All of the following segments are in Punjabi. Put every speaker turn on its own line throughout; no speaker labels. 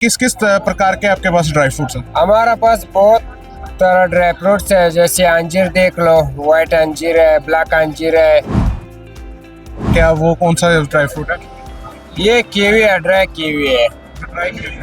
کس کس پرکار کے آپ کے پاس ڈرائی
فروٹس ہیں؟ ہمارا پاس بہت طرح ڈرائی فروٹس ہے جیسے انجیر دیکھ لو وائٹ انجیر ہے بلیک
انجیر ہے۔ کیا وہ کون سا ڈرائی
فروٹ ہے؟ یہ کیوی ہے ڈرائی کیوی
ہے۔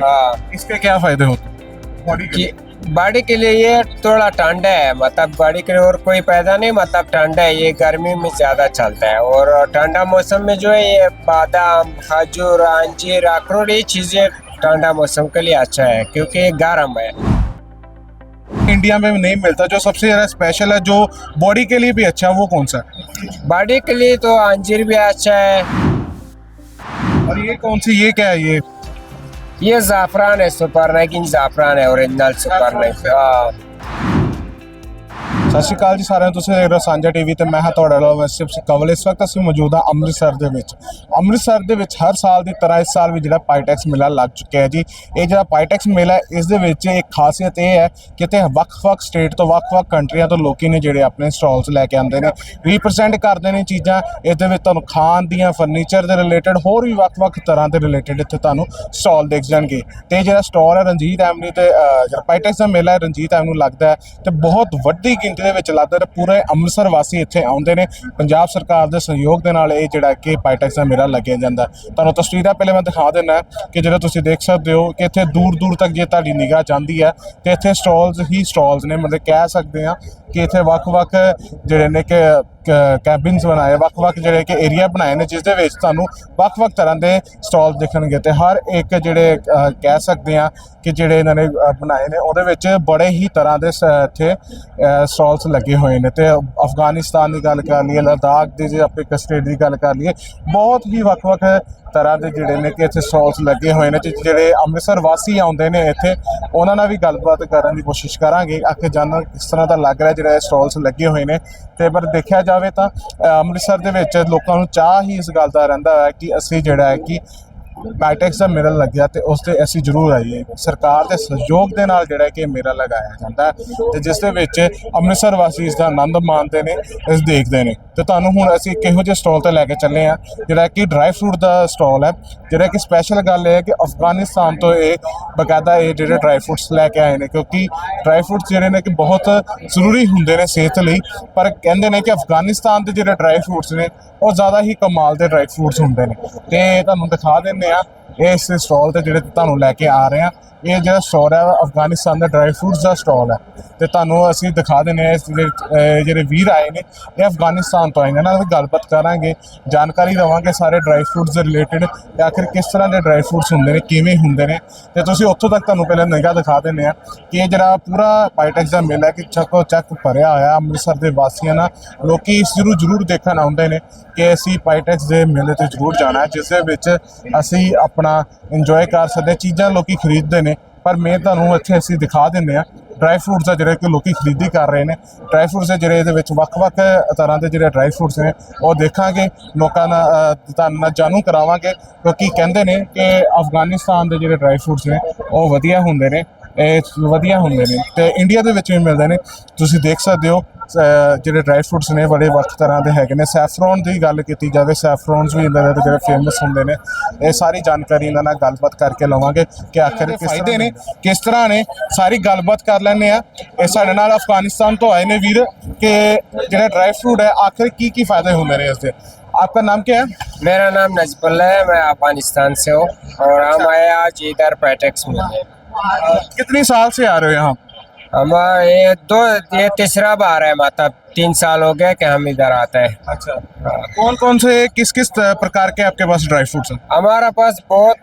ہاں۔ اس کے کیا فائدے
ہوتے ہیں؟ باڈی کے لیے؟ یہ تھوڑا ٹھنڈا ہے مطلب باڈی کے لیے اور کوئی پیدا نہیں مطلب ٹھنڈا ہے۔ یہ گرمی میں زیادہ چلتا ہے اور ٹھنڈا موسم میں جو ہے یہ بادام کھجور انجیر اخروٹ یہ چیزیں ٹھنڈا موسم کے لیے اچھا ہے کیونکہ یہ گرم
ہے۔ انڈیا میں نہیں ملتا جو سب سے زیادہ اسپیشل ہے جو باڈی کے لیے بھی اچھا ہے وہ کون
سا باڈی کے لیے تو انجیر بھی اچھا
ہے۔ اور یہ کون سی یہ کیا ہے
یہ؟ یہ زعفران ہے سپر نگن زعفران ہے اوریجنل سپر نگن
ਸਤਿ ਸ਼੍ਰੀ ਅਕਾਲ ਜੀ ਸਾਰਿਆਂ ਨੂੰ, ਤੁਸੀਂ ਦੇਖ ਰਹੇ ਹੋ ਸਾਂਝਾ ਟੀਵੀ ਤੇ ਮੈਂ ਹਾਂ ਤੁਹਾਡਾ ਨਾਲ ਵਸਿਪ ਕਵਲ। ਇਸ ਵਕਤ ਅਸੀਂ ਮੌਜੂਦ ਹਾਂ ਅੰਮ੍ਰਿਤਸਰ ਦੇ ਵਿੱਚ। ਅੰਮ੍ਰਿਤਸਰ ਦੇ ਵਿੱਚ ਹਰ ਸਾਲ ਦੀ ਤਰ੍ਹਾਂ ਇਸ ਸਾਲ ਵੀ ਜਿਹੜਾ ਪਾਈਟੈਕਸ ਮੇਲਾ ਲੱਗ ਚੁੱਕਿਆ ਹੈ ਜੀ। ਇਹ ਜਿਹੜਾ ਪਾਈਟੈਕਸ ਮੇਲਾ ਇਸ ਦੇ ਵਿੱਚ ਇੱਕ ਖਾਸੀਅਤ ਇਹ ਹੈ ਕਿ ਇੱਥੇ ਵੱਖ-ਵੱਖ ਸਟੇਟ ਤੋਂ ਵੱਖ-ਵੱਖ ਕੰਟਰੀਆਂ ਤੋਂ ਲੋਕੀ ਨੇ ਜਿਹੜੇ ਆਪਣੇ ਸਟਾਲਸ ਲੈ ਕੇ ਆਉਂਦੇ ਨੇ। ਰਿਪਰੈਜ਼ੈਂਟ ਕਰਦੇ ਨੇ ਚੀਜ਼ਾਂ। ਇਸ ਦੇ ਵਿੱਚ ਤੁਹਾਨੂੰ ਖਾਣ ਦੀਆਂ ਫਰਨੀਚਰ ਦੇ ਰਿਲੇਟਡ ਹੋਰ ਵੀ ਵੱਖ-ਵੱਖ ਤਰ੍ਹਾਂ ਦੇ ਰਿਲੇਟਡ ਇੱਥੇ ਤੁਹਾਨੂੰ ਸਟਾਲ ਦੇਖ ਜਾਣਗੇ। ਤੇ ਇਹ ਜਿਹੜਾ ਸਟਾਲ ਹੈ ਰਣਜੀਤ ਐਵਨਿਊ ਤੇ ਜਿਹੜਾ ਪਾਈਟੈਕਸ ਦਾ ਮੇਲਾ ਹੈ, ਰਣਜੀਤ ਐਵਨਿਊ ਲੱਗਦਾ ਹੈ ਤੇ ਬਹੁਤ ਵੱਡੀ ਗਿਣਤੀ ਦੇ ਵਿੱਚ ਲੱਗਦਾ ਤੇ ਪੂਰੇ ਅੰਮ੍ਰਿਤਸਰ ਵਾਸੀ ਇੱਥੇ ਆਉਂਦੇ ਨੇ। ਪੰਜਾਬ ਸਰਕਾਰ ਦੇ ਸਹਿਯੋਗ ਦੇ ਨਾਲ ਇਹ ਜਿਹੜਾ ਕਿ ਪਾਈਟੈਕਸ ਦਾ ਮੇਲਾ ਲੱਗਿਆ ਜਾਂਦਾ। ਤੁਹਾਨੂੰ ਤਸਵੀਰਾਂ ਪਹਿਲੇ ਮੈਂ ਦਿਖਾ ਦਿੰਦਾ ਕਿ ਜਿਹੜਾ ਤੁਸੀਂ ਦੇਖ ਸਕਦੇ ਹੋ ਕਿ ਇੱਥੇ ਦੂਰ ਦੂਰ ਤੱਕ ਜੇ ਤੁਹਾਡੀ ਨਿਗਾਹ ਜਾਂਦੀ ਹੈ, ਤੇ ਇੱਥੇ ਸਟਾਲਸ ਹੀ ਸਟਾਲਸ ਨੇ। ਮਤਲਬ ਕਹਿ ਸਕਦੇ ਆ ਕਿ ਇੱਥੇ ਵੱਖ-ਵੱਖ ਜਿਹੜੇ ਨੇ ਕਿ ਕੈਬਿਨਸ ਬਣਾਏ, ਵੱਖ-ਵੱਖ ਜਿਹੜੇ ਕਿ ਏਰੀਆ ਬਣਾਏ ਨੇ ਜਿਸ ਦੇ ਵਿੱਚ ਤੁਹਾਨੂੰ ਵੱਖ-ਵੱਖ ਤਰ੍ਹਾਂ ਦੇ ਸਟਾਲ ਦਿਖਣਗੇ ਤੇ ਹਰ ਇੱਕ ਜਿਹੜੇ ਕਹਿ ਸਕਦੇ ਆ ਕਿ ਜਿਹੜੇ ਇਹਨਾਂ ਨੇ ਬਣਾਏ ਨੇ, ਉਹਦੇ ਵਿੱਚ ਬੜੇ ਹੀ ਤਰ੍ਹਾਂ ਦੇ ਸ- ਇੱਥੇ ਸਟਾਲਸ ਲੱਗੇ ਹੋਏ ਨੇ ਤੇ ਅਫਗਾਨਿਸਤਾਨ ਦੀ ਗੱਲ ਕਰ ਲਈਏ, ਲਦਾਖ ਦੀ ਜੇ ਆਪਣੇ ਕਸਟੇਟ ਦੀ ਗੱਲ ਕਰ ਲਈਏ, ਬਹੁਤ ਹੀ ਵੱਖ-ਵੱਖ ਤਰ੍ਹਾਂ ਦੇ ਜਿਹੜੇ ਨੇ ਕਿ ਇੱਥੇ ਸਟਾਲਸ ਲੱਗੇ ਹੋਏ ਨੇ ਤੇ ਜਿਹੜੇ ਅੰਮ੍ਰਿਤਸਰ ਵਾਸੀ ਆਉਂਦੇ ਨੇ ਇੱਥੇ, ਉਹਨਾਂ ਨਾਲ ਵੀ ਗੱਲਬਾਤ ਕਰਨ ਦੀ ਕੋਸ਼ਿਸ਼ ਕਰਾਂਗੇ। ਆਖੇ ਜਾਨਣ ਕਿਸ ਤਰ੍ਹਾਂ ਦਾ ਲੱਗ ਰਿਹਾ ਜਿਹੜਾ ਸਟਾਲਸ ਲੱਗੇ ਹੋਏ ਨੇ। ਤੇ ਪਰ ਦੇਖਿਆ ਜਾਵੇ ਤਾਂ ਅੰਮ੍ਰਿਤਸਰ ਦੇ ਵਿੱਚ ਲੋਕਾਂ ਨੂੰ ਚਾਹ ਹੀ ਇਸ ਗੱਲ ਦਾ ਰਹਿੰਦਾ ਹੈ ਕਿ ਅਸੀਂ ਜਿਹੜਾ ਹੈ ਕਿ ਬਾਇਟੈਕਸ ਦਾ ਮੇਲਾ ਲੱਗਿਆ ਤੇ ਉਸ ਤੇ ਅਸੀਂ ਜ਼ਰੂਰ ਆਈਏ। ਸਰਕਾਰ ਦੇ ਸਹਿਯੋਗ ਦੇ ਨਾਲ ਜਿਹੜਾ ਕਿ ਇਹ ਮੇਲਾ ਲਗਾਇਆ ਜਾਂਦਾ ਹੈ ਤੇ ਜਿਸ ਦੇ ਵਿੱਚ ਅੰਮ੍ਰਿਤਸਰ ਵਾਸੀ ਇਸ ਦਾ ਆਨੰਦ ਮਾਣਦੇ ਨੇ, ਇਸ ਦੇਖਦੇ ਨੇ। ਤੇ ਤੁਹਾਨੂੰ ਹੁਣ ਅਸੀਂ ਇੱਕ ਇਹੋ ਜਿਹੇ ਸਟਾਲ ਤੇ ਲੈ ਕੇ ਚੱਲੇ ਆ ਜਿਹੜਾ ਕਿ ਡਰਾਈ ਫਰੂਟ ਦਾ ਸਟਾਲ ਹੈ। ਜਿਹੜਾ ਕਿ ਸਪੈਸ਼ਲ ਗੱਲ ਇਹ ਹੈ ਕਿ ਅਫਗਾਨਿਸਤਾਨ ਤੋਂ ਇਹ ਬਕਾਇਦਾ ਇਹ ਜਿਹੜੇ ਡਰਾਈ ਫਰੂਟਸ ਲੈ ਕੇ ਆਏ ਨੇ, ਕਿਉਂਕਿ ਡਰਾਈ ਫਰੂਟਸ ਜਿਹੜੇ ਨੇ ਕਿ ਬਹੁਤ ਜ਼ਰੂਰੀ ਹੁੰਦੇ ਨੇ ਸਿਹਤ ਲਈ, ਪਰ ਕਹਿੰਦੇ ਨੇ ਕਿ ਅਫਗਾਨਿਸਤਾਨ ਦੇ ਜਿਹੜੇ ਡਰਾਈ ਫਰੂਟਸ ਨੇ, ਉਹ ਜ਼ਿਆਦਾ ਹੀ ਕਮਾਲ ਦੇ ਡਰਾਈ ਫਰੂਟਸ ਹੁੰਦੇ ਨੇ। ਤੇ ਤੁਹਾਨੂੰ ਦਿਖਾ ਦਿੰਦੇ ਆ ਇਸ ਸਟਾਲ ਤੇ ਜਿਹੜੇ ਤੁਹਾਨੂੰ ਲੈ ਕੇ ਆ ਰਹੇ ਆ ਇਹ ਜਿਹੜਾ ਸਟੋਰ ਹੈ ਅਫਗਾਨਿਸਤਾਨ ਦਾ ਡਰਾਈ ਫਰੂਟਸ ਦਾ ਸਟਾਲ ਹੈ। ਤੇ ਤੁਹਾਨੂੰ ਅਸੀਂ ਦਿਖਾ ਦਿੰਦੇ ਆ ਇਸ ਜਿਹੜੇ ਜਿਹੜੇ ਵੀਰ ਆਏ ਨੇ, ਇਹ ਅਫਗਾਨਿਸਤਾਨ ਤੋਂ ਆਏ ਨੇ। ਇਹਨਾਂ ਨਾਲ ਗੱਲਬਾਤ ਕਰਾਂਗੇ, ਜਾਣਕਾਰੀ ਦਵਾਂਗੇ ਸਾਰੇ ਡਰਾਈ ਫਰੂਟਸ ਦੇ ਰਿਲੇਟਡ ਤੇ ਆਖਿਰ ਕਿਸ ਤਰ੍ਹਾਂ ਦੇ ਡਰਾਈ ਫਰੂਟਸ ਹੁੰਦੇ ਨੇ, ਕਿਵੇਂ ਹੁੰਦੇ ਨੇ। ਤੇ ਤੁਸੀਂ ਉੱਥੋਂ ਤੱਕ ਤੁਹਾਨੂੰ ਪਹਿਲਾਂ ਨਿਗਾਹ ਦਿਖਾ ਦਿੰਦੇ ਆ ਕਿ ਇਹ ਜਿਹੜਾ ਪੂਰਾ ਪਾਈਟੈਕਸ ਦਾ ਮੇਲਾ ਕਿ ਚੱਕੋ ਚੱਕ ਭਰਿਆ ਹੋਇਆ ਅੰਮ੍ਰਿਤਸਰ ਦੇ ਵਾਸੀਆਂ ਨਾਲ। ਲੋਕੀ ਇਸ ਨੂੰ ਜ਼ਰੂਰ ਦੇਖਣ ਆਉਂਦੇ ਨੇ ਕਿ ਅਸੀਂ ਪਾਈਟੈਕਸ ਦੇ ਮੇਲੇ ਤੇ ਜ਼ਰੂਰ ਜਾਣਾ ਹੈ, ਜਿਸ ਦੇ ਵਿੱਚ ਅਸੀਂ ਆਪਣਾ ਇੰਜੋਏ ਕਰ ਸਕਦੇ ਚੀਜ਼ਾਂ ਲੋਕੀ ਖਰੀਦਦੇ ਨੇ ਪਰ ਮੈਂ ਤੁਹਾਨੂੰ ਇੱਥੇ ਅਸੀਂ ਦਿਖਾ ਦਿੰਦੇ ਆ ਡਰਾਈ ਫਰੂਟਸ ਆ ਜਿਹੜੇ ਕਿ ਲੋਕੀ ਖਰੀਦੀ ਕਰ ਰਹੇ ਨੇ। ਡਰਾਈ ਫਰੂਟਸ ਦੇ ਜਿਹੜੇ ਇਹਦੇ ਵਿੱਚ ਵੱਖ-ਵੱਖ ਤਰ੍ਹਾਂ ਦੇ ਜਿਹੜੇ ਡਰਾਈ ਫਰੂਟਸ ਨੇ, ਉਹ ਦੇਖਾਂਗੇ, ਲੋਕਾਂ ਨਾਲ ਤੁਹਾਨੂੰ ਨਾਲ ਜਾਣੂ ਕਰਾਵਾਂਗੇ। ਕਿਉਂਕਿ ਕਹਿੰਦੇ ਨੇ ਕਿ ਅਫਗਾਨਿਸਤਾਨ ਦੇ ਜਿਹੜੇ ਡਰਾਈ ਫਰੂਟਸ ਨੇ, ਉਹ ਵਧੀਆ ਹੁੰਦੇ ਨੇ। ਇਹ ਵਧੀਆ ਹੁੰਦੇ ਨੇ ਤੇ ਇੰਡੀਆ ਦੇ ਵਿੱਚ ਵੀ ਮਿਲਦੇ ਨੇ ਤੁਸੀਂ ਦੇਖ ਸਕਦੇ ਹੋ ਅ, ਜਿਹੜੇ ਡਰਾਈ ਫਰੂਟਸ ਨੇ ਬੜੇ ਵੱਖ ਤਰ੍ਹਾਂ ਦੇ ਹੈਗੇ ਨੇ ਸੈਫਰੋਨ ਦੀ ਗੱਲ ਕੀਤੀ ਜਾਵੇ ਸੈਫਰੋਨਸ ਵੀ ਇਹਨਾਂ ਦੇ ਜਿਹੜੇ ਫੇਮਸ ਹੁੰਦੇ ਨੇ ਇਹ ਸਾਰੀ ਜਾਣਕਾਰੀ ਇਹਨਾਂ ਨਾਲ ਗੱਲਬਾਤ ਕਰਕੇ ਲਵਾਂਗੇ ਕਿ ਆਖਿਰ ਕਿਸ ਫਾਇਦੇ ਨੇ ਕਿਸ ਤਰ੍ਹਾਂ ਨੇ ਸਾਰੀ ਗੱਲਬਾਤ ਕਰ ਲੈਂਦੇ ਆ ਇਹ ਸਾਡੇ ਨਾਲ ਅਫਗਾਨਿਸਤਾਨ ਤੋਂ ਆਏ ਨੇ ਵੀਰ ਕਿ ਜਿਹੜਾ ਡਰਾਈ ਫਰੂਟ ਹੈ ਆਖਿਰ ਕੀ ਕੀ ਫਾਇਦੇ ਹੁੰਦੇ ਨੇ ਇਸ ਦੇ आपका नाम क्या है
मेरा नाम नजबुल्ला है मैं अफगानिस्तान से हूँ और हम आए आज इधर पैटेक्स में کتنی سال
سے آ رہے ہو یہاں؟ ہم یہ دو یہ تیسرا بار ہے ماتا
تین سال ہو گیا کہ ہم ادھر آتے ہیں۔ اچھا۔ کون کون سے کس کس پرکار کے آپ کے پاس ڈرائی فروٹس ہیں؟ ہمارا پاس بہت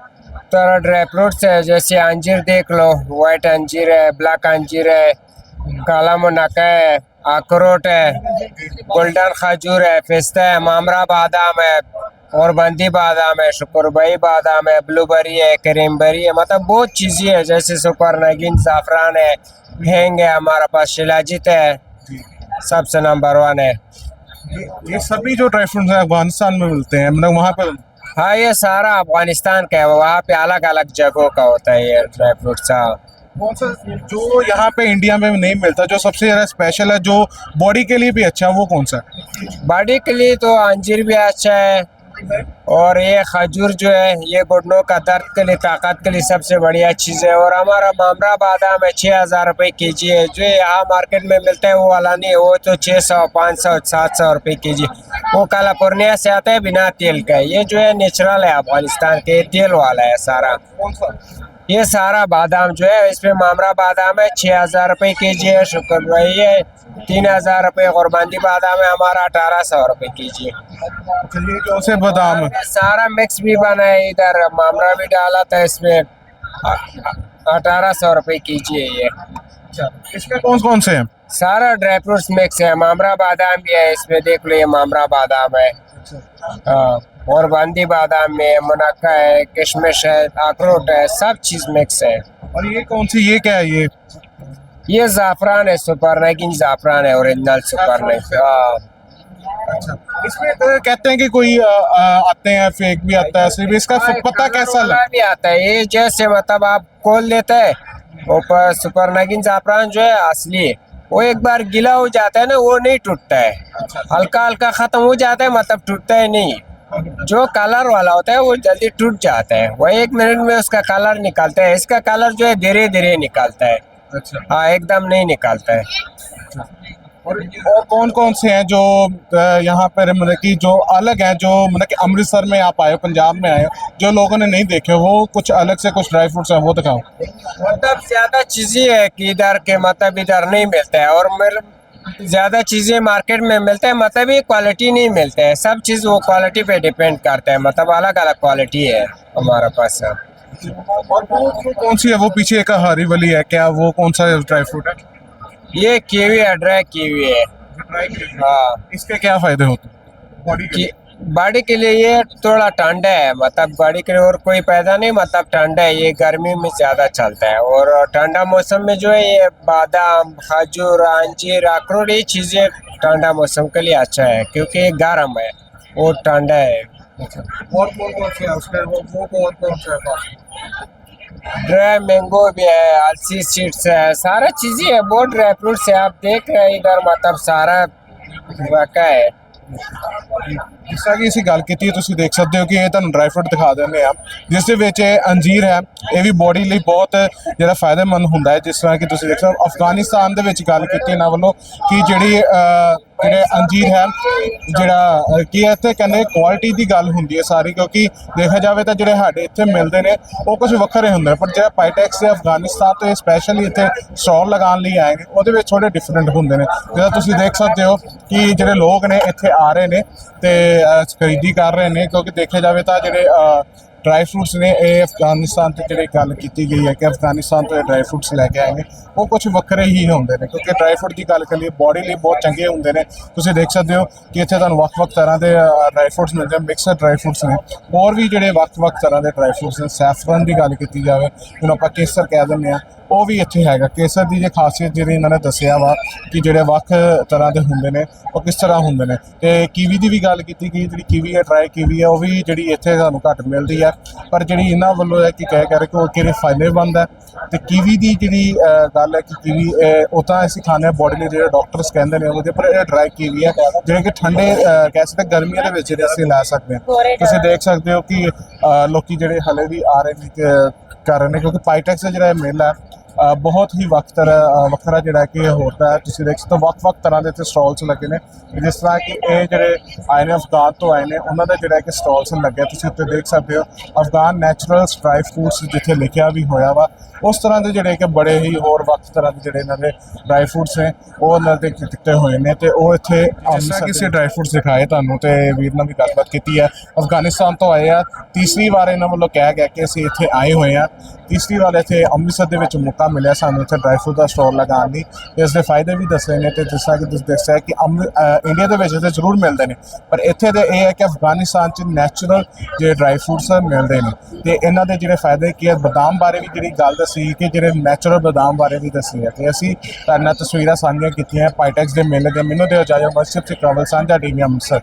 طرح ڈرائی فروٹس ہے جیسے انجیر دیکھ لو وائٹ انجیر ہے بلیک انجیر ہے کالا منکا ہے اکروٹ ہے گولڈن کھجور ہے پستہ ہے مامرا بادام ہے اور بندی بادام ہے شکر بھائی بادام
ہے بلو بری ہے کریم بری ہے مطلب بہت چیزیں ہیں جیسے سپر نگین
زعفران ہے بھینگ ہے ہمارے پاس شلاجیت ہے سب سے نمبر ون ہے۔ یہ سبھی جو ڈرائی فروٹس
ہیں افغانستان میں ملتے ہیں مطلب وہاں پر؟ ہاں یہ سارا افغانستان کا ہے وہاں پہ الگ الگ جگہوں کا ہوتا ہے یہ ڈرائی فروٹس
ہاں۔ جو یہاں پہ انڈیا میں نہیں ملتا جو سب سے زیادہ اسپیشل ہے جو باڈی کے لیے بھی اچھا ہے وہ کون سا ہے؟ باڈی کے لیے تو انجیر بھی اچھا ہے۔ اور یہ کھجور جو ہے، یہ گھٹنوں کا درد کے لیے، طاقت کے لیے سب سے بڑھیا چیز ہے۔ اور ہمارا مامرہ بادام ہے، چھ ہزار روپے کے جی ہے۔ جو یہاں مارکیٹ میں ملتا ہے وہ والا نہیں، وہ تو چھ سو، پانچ سو، سات سو روپے کے جی۔ وہ کالا پورنیا سے آتا ہے، بنا تیل کا یہ جو ہے، نیچرل ہے، افغانستان کے تیل والا ہے سارا۔ یہ سارا بادام جو ہے
اس میں مامرا بادام ہے چھ
ہزار روپے کے جی ہے شکر بھائی ہے تین ہزار روپے غرباندی بادام ہے ہمارا اٹھارہ سو روپے
کے جی بادام؟ سارا مکس
بھی بنا ہے ادھر مامرا بھی ڈالا تھا اس میں اٹھارہ سو روپے کے جی ہے یہ۔ اچھا، اس میں کون کون سے ہیں؟ سارا ڈرائی فروٹس مکس ہے مامرا بادام
بھی ہے اس میں دیکھ لو یہ مامرا
بادام ہے۔ اور باندی بادام میں منقع ہے کشمش ہے اخروٹ
ہے سب چیز مکس ہے۔ اور یہ کون سی یہ کیا ہے؟ یہ یہ زعفران ہے سپر
نیکن
زعفران ہے
اوریجنل سپر
نیکن
اچھا۔ اس میں کہتے ہیں کہ کوئی آتے ہیں فیک بھی آتا ہے اس کا پتہ کیسا لگتا بھی آتا ہے۔ یہ جیسے مطلب آپ کھول لیتا ہے اوپر سپر نگن زعفران جو ہے اصلی وہ ایک بار گلا ہو جاتا ہے نا وہ نہیں ٹوٹتا ہے۔ ہلکا ہلکا ختم ہو جاتا ہے مطلب ٹوٹتا ہی نہیں۔ جو کالر والا ہوتا ہے وہ جلدی ٹوٹ جاتا
ہے۔
وہ ایک منٹ میں اس
کا کالر نکالتا ہے۔ اس کا کالر جو ہے دھیرے دھیرے نکالتا ہے۔ اچھا۔ ہاں ایک دم نہیں نکالتا ہے۔ اور کون کون سے ہیں جو یہاں پر مطلب کہ جو الگ ہیں جو مطلب کہ امرتسر میں آپ آئے پنجاب میں
آئے جو لوگوں نے نہیں دیکھے وہ کچھ الگ سے کچھ ڈرائی فروٹس ہیں وہ دکھاؤ۔ مطلب زیادہ چیزیں ہے کہ ادھر کے مطلب ادھر نہیں ملتا ہے۔ اور میرے زیادہ چیزیں مارکیٹ میں ملتے ہیں مطلب یہ کوالٹی نہیں ملتا
ہے سب چیز وہ کوالٹی پہ ڈیپینڈ کرتا ہے مطلب الگ الگ کوالٹی ہے ہمارا پاس۔ کون سی ہے؟
وہ پیچھے کا ہاری والی ہے۔ کیا
وہ کون سا ڈرائی فروٹ ہے؟
یہ کیوی ہے ڈرائی کیوی ہے۔ ہاں۔ اس کے کیا فائدے ہوتے ہیں؟ باڑی کے لیے یہ تھوڑا ٹھنڈا ہے مطلب باڑی کے لیے اور کوئی پیدا نہیں مطلب ٹھنڈا ہے یہ گرمی میں زیادہ چلتا ہے اور ٹھنڈا موسم میں جو ہے یہ بادام کھجور انجیر اخروٹ یہ چیزیں ٹھنڈا
موسم کے لیے اچھا ہے کیونکہ یہ گرم ہے اور ٹھنڈا ہے
ڈرائی مینگو بھی ہے السی سیڈس ہے سارا چیزیں ہے بہت ڈرائی فروٹس ہے آپ دیکھ رہے ہیں ادھر مطلب سارا واقع ہے
ਜਿਸ ਤਰ੍ਹਾਂ ਕਿ ਅਸੀਂ ਗੱਲ ਕੀਤੀ ਹੈ ਤੁਸੀਂ ਦੇਖ ਸਕਦੇ ਹੋ ਕਿ ਇਹ ਤੁਹਾਨੂੰ ਡਰਾਈ ਫਰੂਟ ਦਿਖਾ ਦਿੰਦੇ ਆ। ਜਿਸ ਦੇ ਵਿੱਚ ਇਹ ਅੰਜੀਰ ਹੈ, ਇਹ ਵੀ ਬੋਡੀ ਲਈ ਬਹੁਤ ਜਿਹੜਾ ਫਾਇਦੇਮੰਦ ਹੁੰਦਾ ਹੈ। ਜਿਸ ਤਰ੍ਹਾਂ ਕਿ ਤੁਸੀਂ ਦੇਖ ਸਕਦੇ ਹੋ, ਅਫਗਾਨਿਸਤਾਨ ਦੇ ਵਿੱਚ ਗੱਲ ਕੀਤੀ ਇਹਨਾਂ ਵੱਲੋਂ ਕਿ ਜਿਹੜੀ ਜਿਹੜੇ ਅੰਜੀਰ ਹੈ ਜਿਹੜਾ ਅਹ, ਕੀ ਇੱਥੇ ਕਹਿੰਦੇ ਕੁਆਲਿਟੀ ਦੀ ਗੱਲ ਹੁੰਦੀ ਹੈ ਸਾਰੀ ਕਿਉਂਕਿ ਦੇਖਿਆ ਜਾਵੇ ਤਾਂ ਜਿਹੜੇ ਸਾਡੇ ਇੱਥੇ ਮਿਲਦੇ ਨੇ ਉਹ ਕੁਝ ਵੱਖਰੇ ਹੁੰਦੇ ਨੇ ਪਰ ਜਿਹੜਾ ਪਾਈਟੈਕਸ ਦੇ ਅਫਗਾਨਿਸਤਾਨ ਤੋਂ ਸਪੈਸ਼ਲੀ ਇੱਥੇ ਸਟਾਲ ਲਗਾਉਣ ਲਈ ਆਏ ਨੇ ਉਹਦੇ ਵਿੱਚ ਥੋੜੇ ਡਿਫਰੈਂਟ ਹੁੰਦੇ ਨੇ। ਜਿਹੜਾ ਤੁਸੀਂ ਦੇਖ ਸਕਦੇ ਹੋ ਕਿ ਜਿਹੜੇ ਲੋਕ ਨੇ ਇੱਥੇ ਆ ਰਹੇ ਨੇ ਤੇ ਖਰੀਦੀ ਕਰ ਰਹੇ ਨੇ ਕਿਉਂਕਿ ਦੇਖਿਆ ਜਾਵੇ ਤਾਂ ਜਿਹੜੇ ਡਰਾਈ ਫਰੂਟਸ ਨੇ ਇਹ ਅਫਗਾਨਿਸਤਾਨ ਤੇ ਜਿਹੜੀ ਗੱਲ ਕੀਤੀ ਗਈ ਹੈ ਕਿ ਅਫਗਾਨਿਸਤਾਨ ਤੋਂ ਇਹ ਡਰਾਈ ਫਰੂਟਸ ਲੈ ਕੇ ਆਏ ਨੇ, ਉਹ ਕੁਝ ਵੱਖਰੇ ਹੀ ਹੁੰਦੇ ਨੇ, ਕਿਉਂਕਿ ਡਰਾਈ ਫਰੂਟ ਦੀ ਗੱਲ ਕਰੀਏ ਬੋਡੀ ਲਈ ਬਹੁਤ ਚੰਗੇ ਹੁੰਦੇ ਨੇ। ਤੁਸੀਂ ਦੇਖ ਸਕਦੇ ਹੋ ਕਿ ਇੱਥੇ ਤੁਹਾਨੂੰ ਵੱਖ-ਵੱਖ ਤਰ੍ਹਾਂ ਦੇ ਡਰਾਈ ਫਰੂਟਸ ਮਿਲਦੇ ਨੇ ਮਿਕਸਡ ਡਰਾਈ ਫਰੂਟਸ ਨੇ। ਹੋਰ ਵੀ ਜਿਹੜੇ ਵੱਖ-ਵੱਖ ਤਰ੍ਹਾਂ ਦੇ ਡਰਾਈ ਫਰੂਟਸ ਨੇ ਸੈਫਰਨ ਦੀ ਗੱਲ ਕੀਤੀ ਜਾਵੇ, ਜਿਹਨੂੰ ਆਪਾਂ ਕੇਸਰ ਕਹਿ ਦਿੰਦੇ ਆ ਉਹ ਵੀ ਇੱਥੇ ਹੈਗਾ। ਕੇਸਰ ਦੀ ਜੇ ਖਾਸੀਅਤ ਜਿਹੜੀ ਇਹਨਾਂ ਨੇ ਦੱਸਿਆ ਵਾ ਕਿ ਜਿਹੜੇ ਵੱਖ ਤਰ੍ਹਾਂ ਦੇ ਹੁੰਦੇ ਨੇ, ਉਹ ਕਿਸ ਤਰ੍ਹਾਂ ਹੁੰਦੇ ਨੇ। ਤੇ ਕੀਵੀ ਦੀ ਵੀ ਗੱਲ ਕੀਤੀ ਗਈ, ਜਿਹੜੀ ਕੀਵੀ ਹੈ ਡਰਾਈ ਕੀਵੀ ਹੈ, ਉਹ ਵੀ ਜਿਹੜੀ ਇੱਥੇ ਸਾਨੂੰ ਘੱਟ ਮਿਲਦੀ ਹੈ ਪਰ ਜਿਹੜੀ ਇਹਨਾਂ ਵੱਲੋਂ ਹੈ ਕਿ ਕਹਿ ਕਰ ਕਿ ਉਹ ਕਿਹੜੇ ਫਾਇਦੇਮੰਦ ਹੈ ਤੇ ਕੀਵੀ ਦੀ ਜਿਹੜੀ ਗੱਲ ਹੈ ਕਿ ਕੀਵੀ ਉਹ ਤਾਂ ਅਸੀਂ ਖਾਂਦੇ ਹਾਂ ਬੋਡੀ ਲਈ ਜਿਹੜੇ ਡਾਕਟਰਸ ਕਹਿੰਦੇ ਨੇ ਉਹਦੇ ਪਰ ਇਹ ਡਰਾਈ ਕੀਵੀ ਹੈ ਜਿਹੜੇ ਕਿ ਠੰਡੇ ਕਹਿ ਸਕਦੇ ਗਰਮੀਆਂ ਦੇ ਵਿੱਚ ਜਿਹੜੇ ਅਸੀਂ ਲੈ ਸਕਦੇ ਹਾਂ। ਤੁਸੀਂ ਦੇਖ ਸਕਦੇ ਹੋ ਕਿ ਅਹ, ਲੋਕੀ ਜਿਹੜੇ ਹਲੇ ਵੀ ਆ ਰਹੇ ਨੇ ਕਰ ਰਹੇ ਨੇ ਕਿਉਂਕਿ ਪਾਈਟੈਕਸ ਦਾ ਜਿਹੜਾ ਇਹ ਮੇਲਾ ਹੈ ਬਹੁਤ ਹੀ ਵਕਤਰ ਵੱਖਰਾ ਜਿਹੜਾ ਕਿ ਹੋਤਾ ਹੈ। ਤੁਸੀਂ ਦੇਖ ਸਕਦੇ ਹੋ ਵੱਖ-ਵੱਖ ਤਰ੍ਹਾਂ ਦੇ ਇੱਥੇ ਸਟਾਲਸ ਲੱਗੇ ਨੇ। ਜਿਸ ਤਰ੍ਹਾਂ ਕਿ ਇਹ ਜਿਹੜੇ ਆਏ ਨੇ ਅਫਗਾਨ ਤੋਂ ਆਏ ਨੇ ਉਹਨਾਂ ਦਾ ਜਿਹੜਾ ਕਿ ਸਟਾਲਸ ਲੱਗੇ। ਤੁਸੀਂ ਉੱਤੇ ਦੇਖ ਸਕਦੇ ਹੋ ਅਫਗਾਨ ਨੈਚੁਰਲ ਡਰਾਈ ਫਰੂਟਸ ਜਿੱਥੇ ਲਿਖਿਆ ਵੀ ਹੋਇਆ ਵਾ ਉਸ ਤਰ੍ਹਾਂ ਦੇ ਜਿਹੜੇ ਕਿ ਬੜੇ ਹੀ ਹੋਰ ਵੱਖ ਤਰ੍ਹਾਂ ਦੇ ਜਿਹੜੇ ਇਹਨਾਂ ਦੇ ਡਰਾਈ ਫਰੂਟਸ ਨੇ ਉਹ ਉਹਨਾਂ ਦੇ ਦਿੱਤੇ ਹੋਏ ਨੇ ਤੇ ਉਹ ਇੱਥੇ ਅੰਮ੍ਰਿਤਸਰ ਕਿਸੇ ਡਰਾਈ ਫਰੂਟਸ ਦਿਖਾਏ ਤੁਹਾਨੂੰ ਤੇ ਵੀਰ ਨਾਲ ਵੀ ਗੱਲਬਾਤ ਕੀਤੀ ਹੈ। ਅਫਗਾਨਿਸਤਾਨ ਤੋਂ ਆਏ ਆ ਤੀਸਰੀ ਵਾਰ ਇਹਨਾਂ ਵੱਲੋਂ ਕਿਹਾ ਗਿਆ ਕਿ ਅਸੀਂ ਇੱਥੇ ਆਏ ਹੋਏ ਆ। ਤੀਸਰੀ ਵਾਰ ਇੱਥੇ ਅੰਮ੍ਰਿਤਸਰ ਦੇ ਵਿੱਚ ਮੌਕਾ ਮਿਲਿਆ ਸਾਨੂੰ ਇੱਥੇ ਡਰਾਈ ਫਰੂਟ ਦਾ ਸਟੋਰ ਲਗਾਉਣ ਲਈ ਤੇ ਇਸ ਦੇ ਫਾਇਦੇ ਵੀ ਦੱਸੇ ਨੇ ਤੇ ਜਿਸ ਤਰ੍ਹਾਂ ਕਿ ਤੁਸੀਂ ਦੱਸਿਆ ਕਿ ਅੰਮ੍ਰਿ- ਇੰਡੀਆ ਦੇ ਵਿੱਚ ਤੇ ਜ਼ਰੂਰ ਮਿਲਦੇ ਨੇ, ਪਰ ਇੱਥੇ ਦੇ ਇਹ ਹੈ ਕਿ ਅਫਗਾਨਿਸਤਾਨ 'ਚ ਨੈਚੁਰਲ ਜਿਹੜੇ ਡਰਾਈ ਫਰੂਟਸ ਮਿਲਦੇ ਨੇ ਤੇ ਇਹਨਾਂ ਦੇ ਜਿਹੜੇ ਫਾਇਦੇ ਕੀ ਹੈ, ਬਦਾਮ ਬਾਰੇ ਵੀ ਜਿਹੜੀ ਗੱਲ ਦੱਸੀ ਕਿ ਜਿਹੜੇ ਨੈਚੁਰਲ ਬਦਾਮ ਬਾਰੇ ਵੀ ਦੱਸੀ ਹੈ ਤੇ ਅਸੀਂ ਤੁਹਾਡੇ ਨਾਲ ਤਸਵੀਰਾਂ ਸਾਂਝੀਆਂ ਕੀਤੀਆਂ ਪਾਈਟੈਕਸ ਦੇ ਮੇਲੇ ਦੇ, ਮੈਨੂੰ ਦਿਓ ਇਜਾਜ਼ਤ ਮਸਜਿਦ ਤੇ ਟਰੈਵਲ ਸਾਂਝਾ ਟੀਵੀ ਅੰਮ੍ਰਿਤਸਰ।